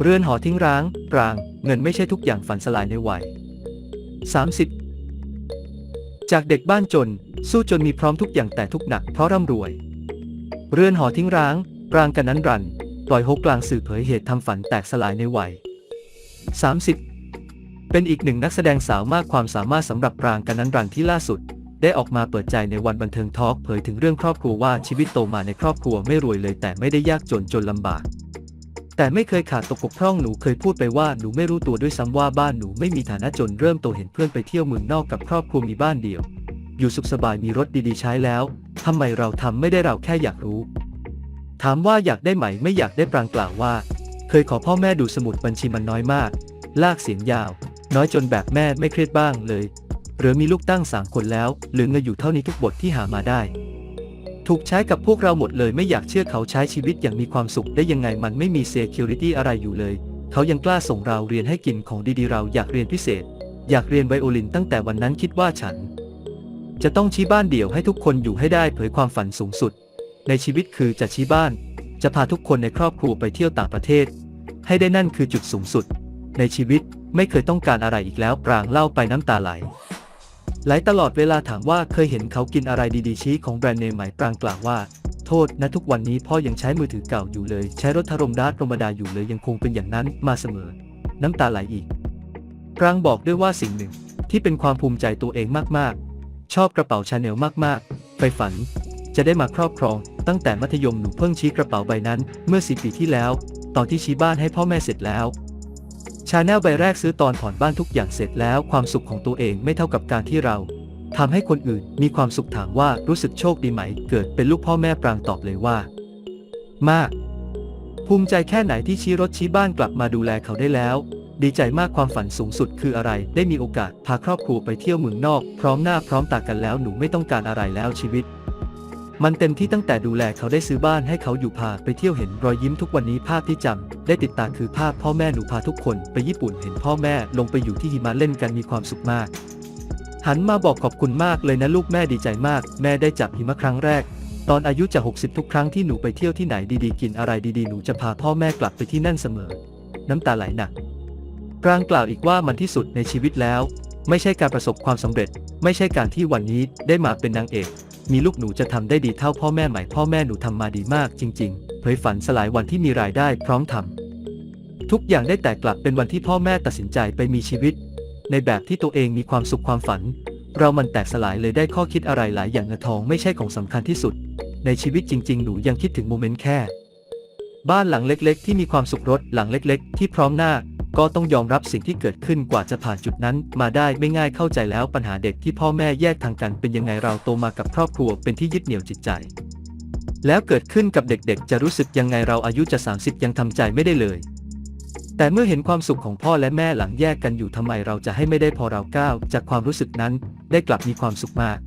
เรือนหอทิ้งร้างปราง เงินไม่ใช่ทุกอย่างฝันสลายในวัย 30 จากเด็กบ้านจน สู้จนมีพร้อมทุกอย่างแต่ทุกหนักเพราะร่ำรวย เรือนหอทิ้งร้าง ปรางกันนั้นรัน ปล่อยฮกกลางสื่อเผยเหตุทำฝันแตกสลายในวัย 30 เป็นอีกหนึ่งนักแสดงสาวมากความสามารถสำหรับปรางกันนั้นรันที่ล่าสุด ได้ออกมาเปิดใจในวันบันเทิงทอล์กเผยถึงเรื่องครอบครัวว่าชีวิตโตมาในครอบครัวไม่รวยเลยแต่ไม่ได้ยากจนจนลำบาก แต่ไม่เคยขาดตกบกพร่องหนูเคยพูดไปว่าหนูไม่รู้ตัวด้วยซ้ำว่าบ้านหนูไม่มีฐานะจนเริ่มโตเห็นเพื่อนไปเที่ยวเมืองนอกกับครอบครัวมีบ้านเดียว อยู่สุขสบายมีรถดีๆใช้แล้วทำไมเราทำไม่ได้เราแค่อยากรู้ ถามว่าอยากได้ไหมไม่อยากได้ปรางกล่าวว่า เคยขอพ่อแม่ดูสมุดบัญชีมันน้อยมาก ลากเสียงยาว น้อยจนแบบแม่ไม่เครียดบ้างเลย หรือมีลูกตั้งสามคนแล้วหลือเงินอยู่เท่านี้ทุกบทที่หามาได้ ถูกใช้กับพวกเราหมดเลยไม่อยากเชื่อเขาใช้ชีวิตอย่างมีความสุขได้ยังไงมันไม่มี security อะไรอยู่เลย เขายังกล้าส่งเราเรียนให้กินของดีๆเราอยากเรียนพิเศษ อยากเรียนไวโอลินตั้งแต่วันนั้นคิดว่าฉัน จะต้องชี้บ้านเดี่ยวให้ทุกคนอยู่ให้ได้เผยความฝันสูงสุด ในชีวิตคือจะชี้บ้าน จะพาทุกคนในครอบครัวไปเที่ยวต่างประเทศ ให้ได้นั่นคือจุดสูงสุด ในชีวิตไม่เคยต้องการอะไรอีกแล้วปรางเล่าไปน้ำตาไหล ไหลตลอดเวลาถามว่าเคยเห็นเขากินอะไรดีๆชี้ของแบรนด์เนมไหมปรางกล่าวว่า โทษนะทุกวันนี้พ่อยังใช้มือถือเก่าอยู่เลย ใช้รถทรมดารธรรมดาอยู่เลยยังคงเป็นอย่างนั้นมาเสมอ น้ำตาไหลอีกปรางบอกด้วยว่าสิ่งหนึ่งที่เป็นความภูมิใจตัวเองมากๆ ชอบกระเป๋าชาแนลมากๆไปฝัน จะได้มาครอบครอง ตั้งแต่มัธยมหนูเพิ่งชี้กระเป๋าใบนั้น เมื่อสี่ปีที่แล้ว ตอนที่ชี้บ้านให้พ่อแม่เสร็จแล้ว ชาแนลใบแรกซื้อตอนผ่อนบ้านทุกอย่างเสร็จแล้วความสุขของตัวเองไม่เท่ากับการที่เราทำให้คนอื่นมีความสุขถามว่ารู้สึกโชคดีไหม เกิดเป็นลูกพ่อแม่ปรางตอบเลยว่า มาก ภูมิใจแค่ไหนที่ชี้รถชี้บ้านกลับมาดูแลเขาได้แล้ว ดีใจมากความฝันสูงสุดคืออะไร ได้มีโอกาสพาครอบครัวไปเที่ยวเมืองนอก พร้อมหน้าพร้อมตากันแล้วหนูไม่ต้องการอะไรแล้วชีวิต มันเต็มที่ตั้งแต่ดูแลเขาได้ซื้อบ้านให้เขาอยู่พาไปเที่ยวเห็นรอยยิ้มทุกวันนี้ภาพที่จำได้ติดตาคือภาพพ่อแม่หนูพาทุกคนไปญี่ปุ่นเห็นพ่อแม่ลงไปอยู่ที่หิมะเล่นกันมีความสุขมาก หันมาบอกขอบคุณมากเลยนะลูกแม่ดีใจมาก แม่ได้จับหิมะครั้งแรก ตอนอายุจะ 60 ทุกครั้งที่หนูไปเที่ยวที่ไหนดีๆ กินอะไรดีๆ หนูจะพาพ่อแม่กลับไปที่นั่นเสมอ น้ำตาไหลหนักปรางกล่าวอีกว่ามันที่สุดในชีวิตแล้ว ไม่ใช่การประสบความสำเร็จ ไม่ใช่การที่วันนี้ได้มาเป็นนางเอก มีลูกหนูจะทำได้ดีเท่าพ่อแม่ไหมพ่อแม่หนูทำมาดีมากจริง ๆ เผยฝันสลายวันที่มีรายได้พร้อมทำทุกอย่างได้แต่กลับเป็นวันที่พ่อแม่ตัดสินใจไปมีชีวิต ในแบบที่ตัวเองมีความสุขความฝัน เรามันแตกสลายเลยได้ข้อคิดอะไรหลายอย่างเงินทองไม่ใช่ของสำคัญที่สุด ในชีวิตจริง ๆ หนูยังคิดถึงโมเมนต์แค่ บ้านหลังเล็ก ๆ ที่มีความสุขรถหลังเล็ก ๆ ที่พร้อมหน้า ก็ต้องยอมรับสิ่งที่เกิดขึ้นกว่าจะผ่านจุดนั้น มาได้ไม่ง่ายเข้าใจแล้วปัญหาเด็กที่พ่อแม่แยกทางกันเป็นยังไงเราโตมากับครอบครัวเป็นที่ยึดเหนี่ยวจิตใจ แล้วเกิดขึ้นกับเด็กๆ จะรู้สึกยังไงเราอายุจะ 30 ยังทำใจไม่ได้เลย แต่เมื่อเห็นความสุขของพ่อและแม่หลังแยกกันอยู่ทำไมเราจะให้ไม่ได้พอเราก้าวจากความรู้สึกนั้น ได้กลับมีความสุขมาก